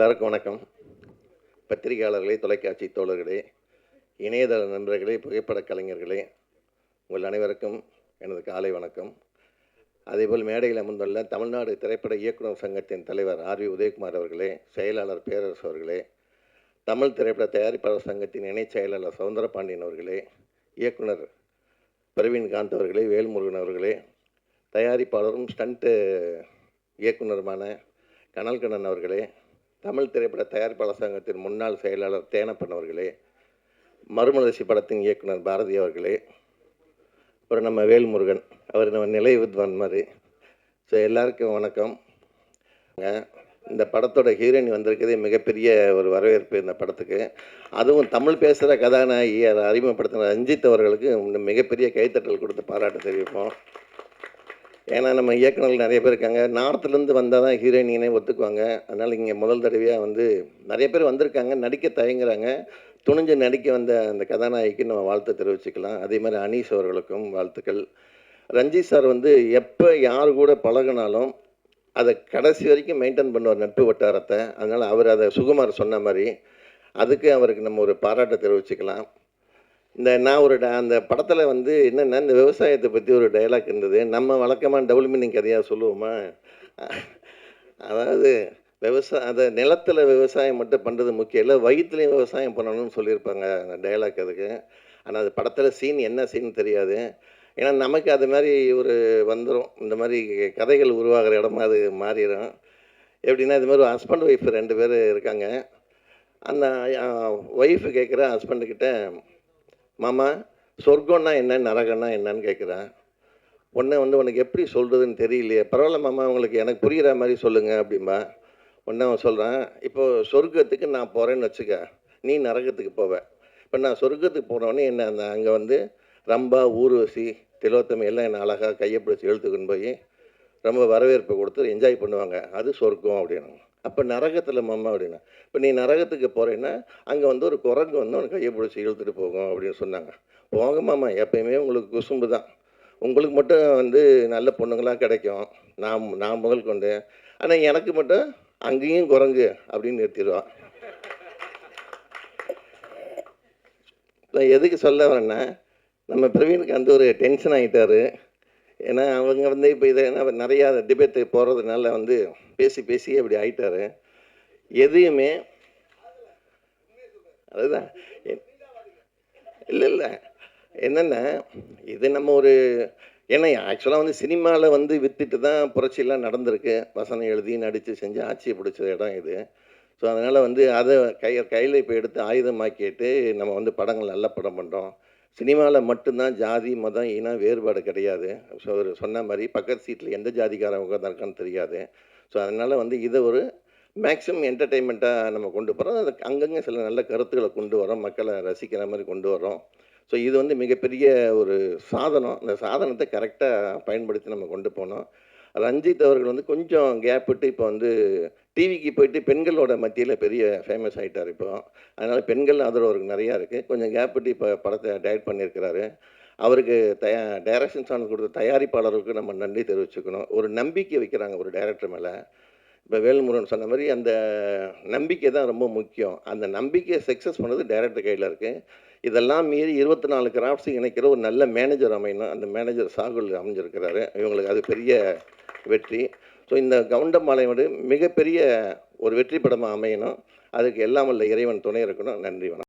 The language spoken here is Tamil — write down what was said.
எல்லாருக்கும் வணக்கம். பத்திரிகையாளர்களே தொலைக்காட்சி தோழர்களே இணையதள நண்பர்களே புகைப்படக் கலைஞர்களே உங்கள் அனைவருக்கும் எனது காலை வணக்கம். அதேபோல் மேடையில் அமர்ந்துள்ள தமிழ்நாடு திரைப்பட இயக்குனர் சங்கத்தின் தலைவர் ஆர் வி உதயகுமார் அவர்களே செயலாளர் பேரரசு அவர்களே தமிழ் திரைப்பட தயாரிப்பாளர் சங்கத்தின் இணைச் செயலாளர் சவுந்தரபாண்டியன் அவர்களே இயக்குனர் பிரவீன்காந்த் அவர்களே வேல்முருகன் அவர்களே தயாரிப்பாளரும் ஸ்டண்ட்டு இயக்குனருமான கனல்கண்ணன் அவர்களே தமிழ் திரைப்பட தயாரிப்பாளர் சங்கத்தின் முன்னாள் செயலாளர் தேனப்பன் அவர்களே மறுமலர்ச்சி படத்தின் இயக்குனர் பாரதி அவர்களே அப்புறம் நம்ம வேல்முருகன் அவர் நம்ம நிலை வித்வான் மாதிரி. ஸோ எல்லாருக்கும் வணக்கம். இந்த படத்தோட ஹீரோயின் வந்திருக்கிறதே மிகப்பெரிய ஒரு வரவேற்பு இந்த படத்துக்கு. அதுவும் தமிழ் பேசுகிற கதாநாயகி அதை அறிமுகப்படுத்தின ரஞ்சித் அவர்களுக்கு மிகப்பெரிய கைத்தட்டல் கொடுத்து பாராட்டு தெரிவிப்போம். ஏன்னா நம்ம இயக்குநர்கள் நிறைய பேர் இருக்காங்க. நார்த்துலேருந்து வந்தால் தான் ஹீரோயினே ஒத்துக்குவாங்க. அதனால் இங்கே முதல் தடவையாக வந்து நிறைய பேர் வந்திருக்காங்க. நடிக்க தயங்குறாங்க. துணிஞ்சு நடிக்க வந்த அந்த கதாநாயகிக்கு நம்ம வாழ்த்து தெரிவிச்சுக்கலாம். அதே மாதிரி அனீஷ் அவர்களுக்கும் வாழ்த்துக்கள். ரஞ்சித் சார் வந்து எப்போ யார் கூட பழகினாலும் அதை கடைசி வரைக்கும் மெயின்டைன் பண்ணுவார் நட்பு வட்டாரத்தை. அதனால் அவர் அதை சுகுமார் சொன்ன மாதிரி அதுக்கு அவருக்கு நம்ம ஒரு பாராட்டை தெரிவிச்சுக்கலாம். இந்த நான் ஒரு ட- அந்த படத்தில் வந்து என்னென்னா இந்த விவசாயத்தை பற்றி ஒரு டைலாக் இருந்தது. நம்ம வழக்கமாக டபுள் மீனிங் கதையாக சொல்லுவோமா? அதாவது விவசாய அதை நிலத்தில் விவசாயம் மட்டும் பண்ணுறது முக்கியம் இல்லை வயிற்றுலையும் விவசாயம் பண்ணணும்னு சொல்லியிருப்பாங்க அந்த டைலாக் அதுக்கு. ஆனால் அது படத்தில் சீன் என்ன சீன் தெரியாது. ஏன்னா நமக்கு அது மாதிரி ஒரு வந்துடும் இந்த மாதிரி கதைகள் உருவாகிற இடமா அது மாறிடும் எப்படின்னா இது மாதிரி ஹஸ்பண்ட் ஒய்ஃப் ரெண்டு பேர் இருக்காங்க. அந்த ஒய்ஃபு கேட்குற ஹஸ்பண்டுக்கிட்ட மாமா சொர்க்கம்னா என்ன நரகம்னா என்னன்னு கேட்குறேன் உடனே வந்து உனக்கு எப்படி சொல்கிறதுன்னு தெரியலையே. பரவாயில்ல மாமா உங்களுக்கு எனக்கு புரிகிற மாதிரி சொல்லுங்கள் அப்படிம்பா. உடனே அவன் சொல்கிறான் இப்போது சொர்க்கத்துக்கு நான் போகிறேன்னு வச்சுக்க நீ நரகத்துக்கு போவேன் இப்போ நான் சொர்க்கத்துக்கு போனோடனே என்ன அந்த அங்கே வந்து ரம்பா ஊர்வசி திலோத்தமை எல்லாம் என்னை அழகாக கையை பிடிச்சி இழுத்துக்குன்னு போய் ரொம்ப வரவேற்பு கொடுத்து என்ஜாய் பண்ணுவாங்க. அது சொர்க்கம் அப்படின்னு அப்போ நரகத்தில் மாமா அப்படின்னா இப்போ நீ நரகத்துக்கு போகிறேன்னா அங்கே வந்து ஒரு குரங்கு வந்து உனக்கு கையை பிடிச்சி இழுத்துட்டு போகும் அப்படின்னு சொன்னாங்க. போங்க மாமா எப்பயுமே உங்களுக்கு குசும்பு தான். உங்களுக்கு மட்டும் வந்து நல்ல பொண்ணுங்களாக கிடைக்கும். நான் நான் முதல் கொண்டு. ஆனால் எனக்கு மட்டும் அங்கேயும் குரங்கு அப்படின்னு நிறுத்திடுவான். நான் எதுக்கு சொல்ல வரேன்னா நம்ம பிரவீனுக்கு அந்த ஒரு டென்ஷன் ஆகிட்டாரு ஏன்னா அவங்க வந்து இப்போ இதை ஏன்னா நிறையா டிபேட்டு போகிறதுனால வந்து பேசி பேசி அப்படி ஆயிட்டாரு. எதையுமே அதுதான். இல்லை இல்லை. என்னென்னா இது நம்ம ஒரு ஏன்னா ஆக்சுவலாக வந்து சினிமாவில் வந்து வித்துட்டு தான் புரட்சியெல்லாம் நடந்திருக்கு. வசனம் எழுதி நடித்து செஞ்சு ஆட்சியை பிடிச்ச இடம் இது. ஸோ அதனால் வந்து அதை கை கையில் இப்போ எடுத்து ஆயுதமாக்கிட்டு நம்ம வந்து படங்கள் நல்ல படம் பண்ணுறோம் சினிமாவில் மட்டும்தான் ஜாதி மதம் இனம் வேறுபாடு கிடையாது. ஸோ அவர் சொன்ன மாதிரி பக்கத்து சீட்டில் எந்த ஜாதிக்காரன் உட்காந்துருக்கான்னு தெரியாது. ஸோ அதனால் வந்து இதை ஒரு மேக்ஸிமம் என்டர்டெயின்மெண்ட்டாக நம்ம கொண்டு போகிறோம் அது அங்கங்கே சில நல்ல கருத்துக்களை கொண்டு வரோம். மக்களை ரசிக்கிற மாதிரி கொண்டு வரோம். ஸோ இது வந்து மிகப்பெரிய ஒரு சாதனம். அந்த சாதனத்தை கரெக்டாக பயன்படுத்தி நம்ம கொண்டு போனோம். ரஞ்சித் அவர்கள் வந்து கொஞ்சம் கேப் விட்டு இப்போ வந்து டிவிக்கு போயிட்டு பெண்களோட மத்தியில் பெரிய ஃபேமஸ் ஆகிட்டார் இப்போ. அதனால் பெண்கள் ஆதரவு அவருக்கு நிறையா இருக்குது கொஞ்சம் கேப் விட்டு இப்போ படத்தை டைரக்ட் பண்ணியிருக்கிறாரு. அவருக்கு தயா டைரக்ஷன் சான்ஸ் கொடுத்த தயாரிப்பாளருக்கு நம்ம நன்றி தெரிவிச்சுக்கணும். ஒரு நம்பிக்கை வைக்கிறாங்க ஒரு டைரக்டர் மேலே. இப்போ வேல்முருகன் சொன்ன மாதிரி அந்த நம்பிக்கை தான் ரொம்ப முக்கியம். அந்த நம்பிக்கையை சக்ஸஸ் பண்ணது டைரக்டர் கையில் இருக்குது இதெல்லாம் மீறி இருபத்தி நாலு கிராஃப்ட்ஸ் இணைக்கிற ஒரு நல்ல மேனேஜர் அமையணும். அந்த மேனேஜர் சாகுல் அமைஞ்சிருக்கிறாரு. இவங்களுக்கு அது பெரிய வெற்றி. ஸோ இந்த கவுண்டமாலையோட மிகப்பெரிய ஒரு வெற்றி படமாக அமையணும். அதுக்கு எல்லாம் வல்ல இறைவன் துணை இருக்கணும். நன்றி வணக்கம்.